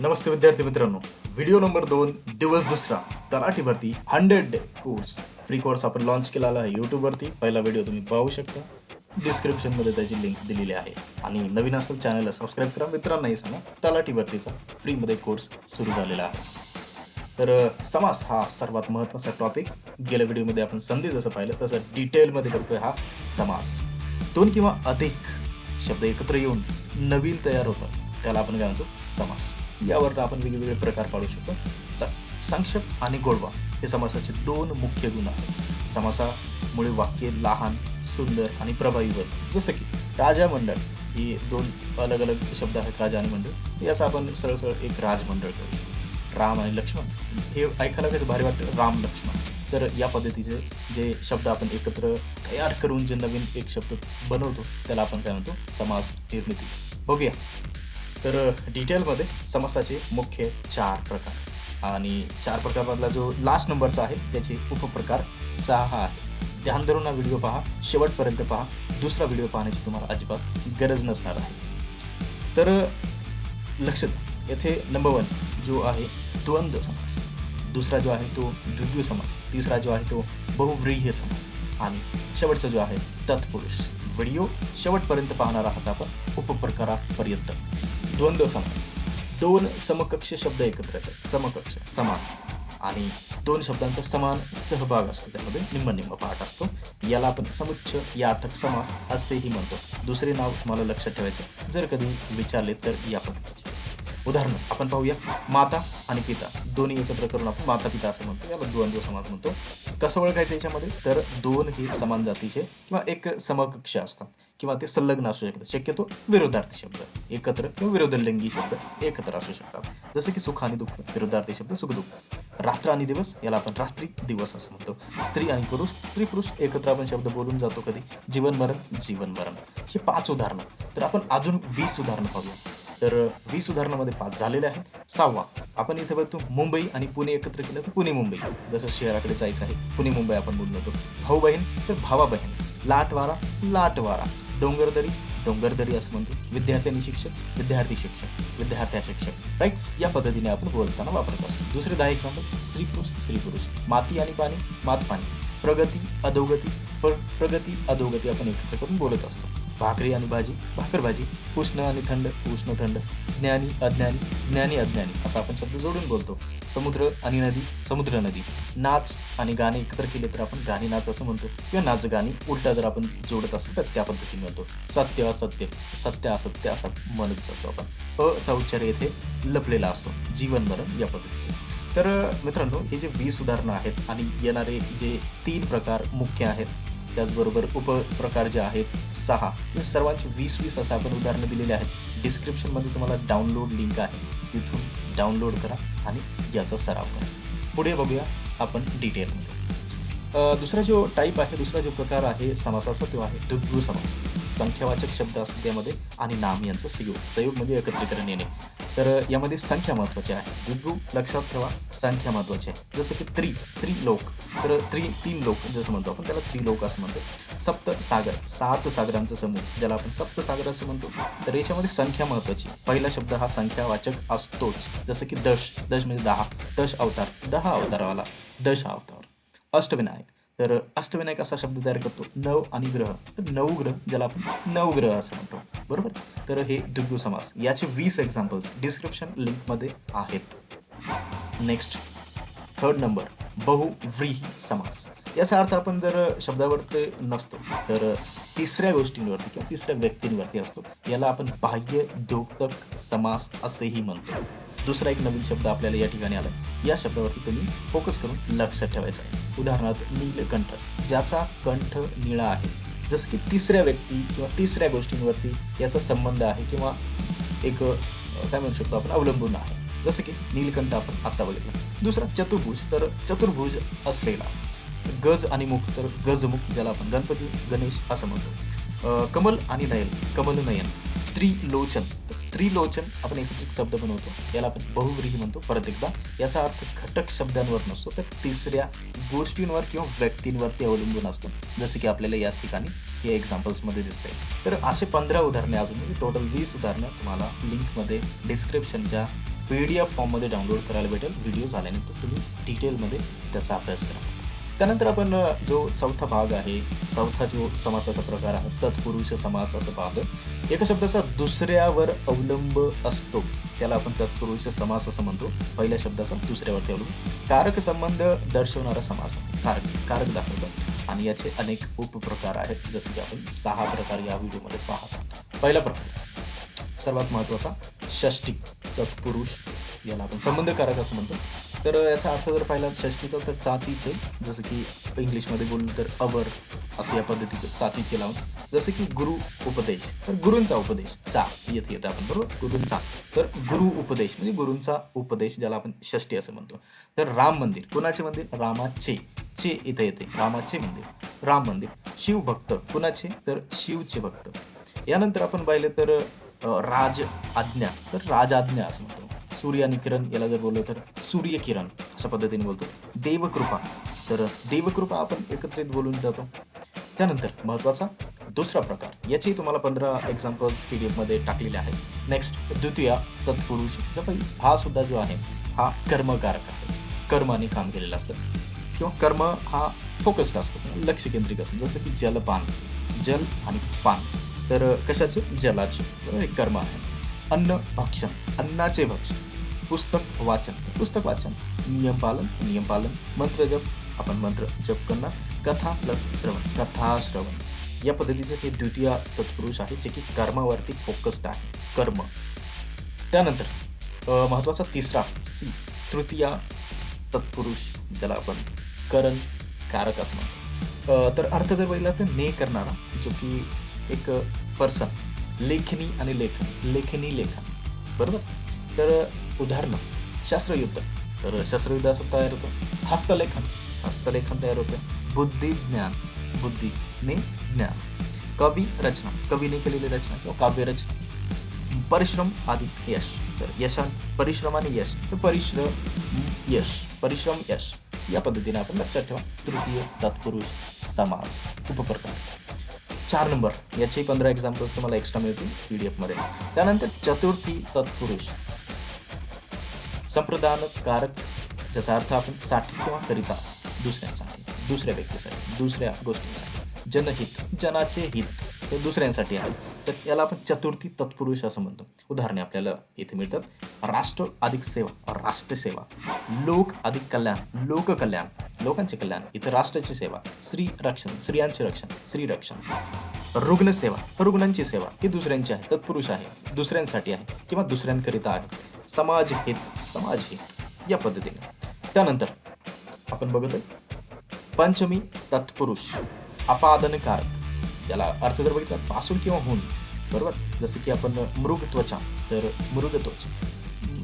नमस्ते विद्यार्थी मित्रांनो. Video number दोन दिवस दुसरा तलाठी भरती hundred day course free course आपण लॉन्च केलेला आहे यूट्यूबवरती पहिला व्हिडिओ तुम्ही पाहू शकता. डिस्क्रिप्शनमध्ये त्याची लिंक दिलेली आहे. आणि नवीन असेल चॅनलला सबस्क्राईब करा. मित्रांनाही सांगा तलाठी भरतीचा फ्रीमध्ये कोर्स सुरू झालेला आहे. तर समास हा सर्वात महत्त्वाचा टॉपिक गेल्या व्हिडिओमध्ये आपण संधी जसं पाहिलं तसं डिटेलमध्ये करतोय हा समास. दोन किंवा अधिक शब्द एकत्र येऊन नवीन तयार होतात. त्याला आपण काय म्हणतो? समास. यावर आपण वेगवेगळे प्रकार पाडू शकतो. संक्षेप आणि गोडवा हे समासाचे दोन मुख्य गुण आहेत. समासामुळे वाक्य लहान सुंदर आणि प्रभावी बनते. जसं की राजा मंडळ हे दोन अलग अलग शब्द आहेत राजा आणि मंडळ. याचा आपण सरळ सरळ एक राजमंडळ करू शकतो. राम आणि लक्ष्मण. हे ऐकायला कसं भारी वाटतं? राम लक्ष्मण. तर या पद्धतीचे जे शब्द आपण एकत्र तयार करून जे नवीन एक शब्द बनवतो त्याला आपण काय म्हणतो? समास निर्मिती. बघूया. तर डिटेलमध्ये समासाचे मुख्य चार प्रकार. आणि चार प्रकारमधला जो लास्ट नंबरचा आहे त्याचे उपप्रकार सहा आहे ध्यान धरून हा व्हिडिओ पहा शेवटपर्यंत पहा. दुसरा व्हिडिओ पाहण्याची तुम्हाला अजिबात गरज नसणार आहे. तर लक्ष येथे नंबर वन जो आहे द्वंद्व समास. दुसरा जो आहे तो द्वितीय समास. तिसरा जो आहे तो बहुव्रीह्य समास. आणि शेवटचा जो आहे तत्पुरुष. व्हिडिओ शेवटपर्यंत पाहणार आहात आपण उपप्रकारापर्यंत. द्वंद्व समास दोन समकक्ष शब्द एकत्र येतात. समकक्ष समान. आणि दोन शब्दांचा समान सहभाग असतो. त्यामध्ये निम्म निम्म पाठ असतो. याला आपण समुच्च यार्थक समास असेही म्हणतो. दुसरे नाव तुम्हाला लक्षात ठेवायचं जर कधी विचारले तर या पद्धतीचे उदाहरण आपण पाहूया माता आणि पिता. दोन्ही एकत्र करून आपण माता पिता असं म्हणतो. याला द्वंद्व समाज म्हणतो. कसं ओळखायचं याच्यामध्ये? तर दोन हे समान जातीचे किंवा एक समकक्ष असतात. किंवा ते संलग्न असू शकतात. शक्यतो विरोधार्थी शब्द. एकत्र किंवा विरोधलिंगी शब्द एकत्र असू शकतात. जसं की सुख आणि दुःख विरोधार्थी शब्द सुख दुःख. रात्र आणि दिवस याला आपण रात्री दिवस असं म्हणतो. स्त्री आणि पुरुष स्त्री पुरुष एकत्र आपण शब्द बोलून जातो कधी? जीवन मरण जीवन मरण ही पाच उदाहरणं. तर आपण अजून वीस उदाहरणं पाहूया. तर वीस उदाहरणामध्ये पाच झालेले आहेत. सहावा. आपण इथे बघतो मुंबई आणि पुणे एकत्र केलं तर पुणे मुंबई. जसं शहराकडे जायचं आहे पुणे मुंबई आपण बोललो जातो. भाऊ बहीण तर भावा बहीण. लाटवारा लाटवारा डोंगरदरी डोंगरदरी असं म्हणतो. विद्यार्थ्यांनी शिक्षक विद्यार्थी शिक्षक विद्यार्थ्या शिक्षक. राईट या पद्धतीने आपण बोलताना वापरत असतो. दुसरे दहा एक्झाम्पल स्त्री पुरुष स्त्री पुरुष. माती आणि पाणी मात पाणी. प्रगती अधोगती प्र प्रगती अधोगती आपण एकत्र करून बोलत असतो. भाकरी आणि भाजी भाकर भाजी उष्ण आणि थंड उष्ण थंड ज्ञानी अज्ञानी ज्ञानी अज्ञानी असा आपण शब्द जोडून बोलतो. समुद्र आणि नदी समुद्र नदी. नाच आणि गाणे एकत्र केले तर आपण गाणी नाच असं म्हणतो किंवा नाच गाणी उलटा जर आपण जोडत असेल तर त्या पद्धतीने म्हणतो. सत्य असत्य सत्य असत्य असं म्हणत जातो आपण. अ उच्चार येथे लपलेला असतो. जीवन मरण या पद्धतीचे. तर मित्रांनो हे जे वीस उदाहरणं आहेत आणि येणारे जे तीन प्रकार मुख्य आहेत त्याचबरोबर उपप्रकार जे आहेत सहा. या सर्वांची वीस वीस असं आपण उदाहरणं दिलेली आहेत. डिस्क्रिप्शनमध्ये तुम्हाला डाउनलोड लिंक आहे. तिथून डाउनलोड करा आणि याचा सराव करा. पुढे बघूया आपण डिटेलमध्ये दुसरा जो टाईप आहे दुसरा जो प्रकार आहे समासाचा तो आहे दुग्गू समास. संख्यावाचक शब्द असते त्यामध्ये आणि नाम यांचं संयोग. संयोग म्हणजे एकत्रीकरण येणे. तर यामध्ये संख्या महत्त्वाची आहे. दुग्गू लक्षात ठेवा संख्या महत्त्वाची आहे. जसं की त्रि त्रिलोक. तर त्रि तीन लोक जसं म्हणतो आपण त्याला त्रिलोक असं म्हणतो. सप्त सागर सात सागरांचा समूह ज्याला आपण सप्त सागर असं म्हणतो. तर याच्यामध्ये संख्या महत्त्वाची पहिला शब्द हा संख्यावाचक असतोच. जसं की दश दश म्हणजे दहा. दश अवतार. दहा अवतारावाला. दश अवतार. अष्टविनायक. तर अष्टविनायक असा शब्द तयार करतो नव आणि ग्रह. तर नऊ ग्रह ज्याला आपण नवग्रह असं म्हणतो. बरोबर? तर हे दुग्गू समास. याचे वीस एक्झाम्पल्स डिस्क्रिप्शन लिंकमध्ये आहेत. नेक्स्ट थर्ड नंबर बहुव्रीही समास. याचा अर्थ आपण जर शब्दावरती नसतो तर तिसऱ्या गोष्टींवरती किंवा तिसऱ्या व्यक्तींवरती असतो याला आपण बाह्य द्योतक समास असेही म्हणतो. दुसरा एक नवीन शब्द आपल्याला या ठिकाणी आला या शब्दावरती तुम्ही फोकस करून लक्षात ठेवायचं आहे. उदाहरणार्थ नीलकंठ ज्याचा कंठ निळा आहे. जसं की तिसऱ्या व्यक्ती किंवा तिसऱ्या गोष्टींवरती याचा संबंध आहे किंवा एक काय म्हणू शकतो आपण अवलंबून आहे. जसं की नीलकंठ आपण आत्ता बघितलं. दुसरा चतुर्भुज. तर चतुर्भुज असलेला गज आणि मुख. तर गजमुख ज्याला आपण गणपती गणेश असं म्हणतो. कमल आणि नयन. कमल नयन. त्रिलोचन. तर त्रिलोचन आपण एक शब्द बनवतो. याला आपण बहुव्रीही म्हणतो. परत एकदा याचा अर्थ घटक शब्दांवर नसतो तर तिसऱ्या गोष्टींवर किंवा व्यक्तींवरती अवलंबून असतो. जसं की आपल्याला या ठिकाणी हे एक्झाम्पल्समध्ये दिसते तर असे पंधरा उदाहरणे अजून म्हणजे टोटल वीस उदाहरणं तुम्हाला लिंकमध्ये डिस्क्रिप्शनच्या पी डी एफ फॉर्ममध्ये डाउनलोड करायला भेटेल. व्हिडिओ झाल्यानंतर तुम्ही डिटेलमध्ये त्याचा अभ्यास करा. त्यानंतर आपण जो चौथा भाग आहे चौथा जो समासाचा प्रकार आहे तत्पुरुष समास भाग एका शब्दाचा दुसऱ्यावर अवलंब असतो. त्याला आपण तत्पुरुष समास असं म्हणतो. पहिल्या शब्दाचा दुसऱ्यावरती अवलंब कारक संबंध दर्शवणारा समास. कारक कारक दाखवतात. आणि याचे अनेक उपप्रकार आहेत. जसे की आपण सहा प्रकार या व्हिडिओमध्ये पाहतो पहिला प्रकार सर्वात महत्त्वाचा षष्टी तत्पुरुष याला आपण संबंधकारक असं म्हणतो. तर याचा अर्थ जर पाहिला षष्टीचा तर चाचीचे जसं की इंग्लिशमध्ये बोललं तर अवर असं या पद्धतीचं चाचीचे लावून जसं की गुरु उपदेश तर गुरूंचा उपदेश चा येत येतं आपण बरोबर? गुरूंचा. तर गुरु उपदेश म्हणजे गुरूंचा उपदेश ज्याला आपण षष्टी असं म्हणतो. तर राम मंदिर कुणाचे मंदिर? रामाचे. चे इथं येते रामाचे मंदिर. राम मंदिर शिवभक्त कुणाचे? तर शिवचे भक्त. यानंतर आपण पाहिलं तर राज आज्ञा तर राज आज्ञा असं म्हणतो. सूर्य आणि किरण याला जर बोललो तर सूर्य किरण अशा पद्धतीने बोलतो. देवकृपा. तर देवकृपा आपण एकत्रित बोलून जातो. त्यानंतर महत्त्वाचा दुसरा प्रकार. याची तुम्हाला पंधरा एक्झाम्पल्स पी डी एफमध्ये टाकलेले आहेत. नेक्स्ट द्वितीय तत्पुरुष हा सुद्धा जो आहे हा कर्मकारक आहे. कर्माने काम केलेलं असतं. किंवा कर्म हा फोकस्ड असतो. लक्ष केंद्रित असतो. जसं की जलपान. जल आणि पान. तर कशाचे? जलाचे. एक कर्म आहे. अन्न भक्षण अन्नाचे भक्षण पुस्तक वाचन पुस्तक वाचन नियमपालन नियमपालन मंत्र जप आपण मंत्र जप करणार कथा प्लस श्रवण कथा श्रवण या पद्धतीचे हे द्वितीय तत्पुरुष आहे जे की कर्मावरती फोकस्ड आहे कर्म त्यानंतर महत्त्वाचा तिसरा सी तृतीया तत्पुरुष ज्याला आपण करण कारक असणार तर अर्थ जर बघितला तर ने करणारा जो की एक पर्सन लेखनी आणि लेखन लेखनी लेखन. बरोबर? तर उदाहरणं शास्त्रयुद्ध. तर शास्त्रयुद्ध असं तयार होतं. हस्तलेखन. हस्तलेखन तयार होतं. बुद्धी ज्ञान. बुद्धी ने ज्ञान. कवी रचना. कवीने केलेली रचना किंवा काव्यरचना परिश्रम अधिक यश. तर यशा परिश्रम आणि यश. तर परिश्रम यश. परिश्रम यश. या पद्धतीने आपण लक्षात ठेवा. तृतीय तत्पुरुष समास. उपप्रकार. चार नंबर. याचे पंधरा एक्झाम्पल्स तुम्हाला एक्स्ट्रा मिळतील पी डी एफमध्ये त्यानंतर चतुर्थी तत्पुरुष. संप्रदान कारक ज्याचा अर्थ आपण साठी किंवा करिता दुसऱ्यांसाठी दुसऱ्या व्यक्तीसाठी दुसऱ्या गोष्टींसाठी. जनहित जनाचे हित हे दुसऱ्यांसाठी आहे. तर याला आपण चतुर्थी तत्पुरुष असं म्हणतो. उदाहरणे आपल्याला इथे मिळतात. राष्ट्र अधिक सेवा राष्ट्रसेवा. लोक अधिक कल्याण लोककल्याण. लोकांचे कल्याण इथं राष्ट्राची सेवा स्त्री रक्षण स्त्रियांचे रक्षण स्त्री रक्षण. रुग्णसेवा रुग्णांची सेवा ही दुसऱ्यांची आहे तत्पुरुष आहे दुसऱ्यांसाठी आहे किंवा दुसऱ्यांकरिता आहे. समाज हित समाज हित या पद्धतीने. त्यानंतर आपण बघतोय पंचमी तत्पुरुष अपादनकारक याला अर्थ जर बघितला पासून किंवा होऊन बरोबर? जसं की आपण मृग त्वचा तर मृग त्वचा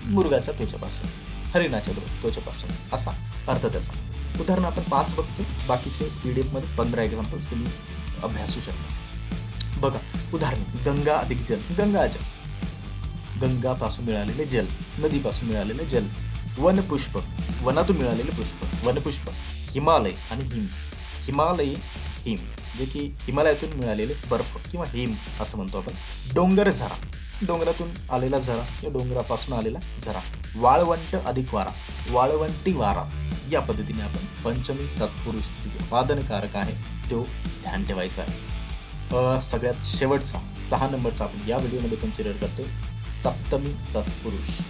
मृगाच्या त्वचेपासून हरिणाच्या त्वचेपासून असा अर्थ त्याचा. उदाहरण आपण पाच बघतो बाकीचे पी डी एफमध्ये पंधरा एक्झाम्पल्स तुम्ही अभ्यासू शकता. बघा उदाहरण गंगा अधिक जल गंगा जल. गंगापासून मिळालेले जल नदीपासून मिळालेले जल वनपुष्प वनातून मिळालेले पुष्प वनपुष्प हिमालय आणि हिम. हिमालयी हिम जे की हिमालयातून मिळालेले बर्फ किंवा हिम असं म्हणतो आपण. डोंगर झरा. डोंगरातून आलेला झरा किंवा डोंगरापासून आलेला झरा. वाळवंट अधिक वारा. वाळवंटी वारा. या पद्धतीने आपण पंचमी तत्पुरुष उत्पादनकारक आहे तो ध्यान ठेवायचा आहे. सगळ्यात शेवटचा सहा नंबरचा आपण या व्हिडिओमध्ये कन्सिडर करतो सप्तमी तत्पुरुष.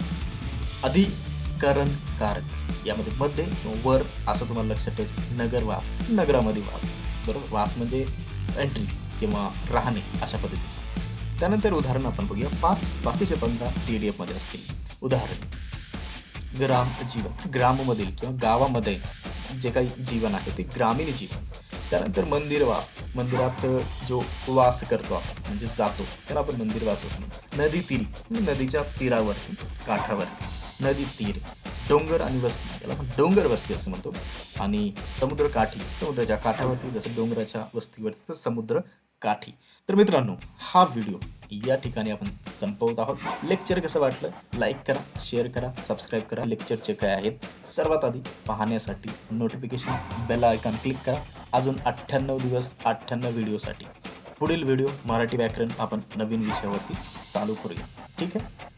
अधिकरण कारक यामध्ये मध्ये वर असं तुम्हाला लक्षात ठेवायचं नगरवास नगरामध्ये वास. बरोबर? वास म्हणजे एंट्री किंवा राहणे अशा पद्धतीचं. त्यानंतर उदाहरण आपण बघूया. पाच बाकीचे पंधरा टी डी एफमध्ये असतील. उदाहरण. ग्राम जीवन ग्राममधील किंवा गावामध्ये जे काही जीवन आहे ते ग्रामीण जीवन. त्यानंतर मंदिरवास मंदिरात जो वास करतो आपण म्हणजे जातो त्याला आपण मंदिरवास असं म्हणतो. नदी तीर म्हणजे नदीच्या तीरावरती काठावरती. नदी तीर डोंगर आणि वस्ती याला आपण डोंगर वस्ती असं म्हणतो. आणि समुद्र काठी समुद्राच्या काठावरती जसं डोंगराच्या वस्तीवरती तर समुद्र काठी. तर मित्रांनो हा व्हिडिओ या ठिकाणी आपण संपवत आहोत. लेक्चर कसं वाटलं? लाईक करा शेअर करा सबस्क्राईब करा. लेक्चरचे काय आहेत? सर्वात आधी पाहण्यासाठी नोटिफिकेशन बेल आयकॉन क्लिक करा. अजून अठ्ठ्याण्णव दिवस अठ्ठ्याण्णव व्हिडिओसाठी पुढील व्हिडिओ मराठी व्याकरण आपण नवीन विषयावरती चालू करूया. ठीक आहे?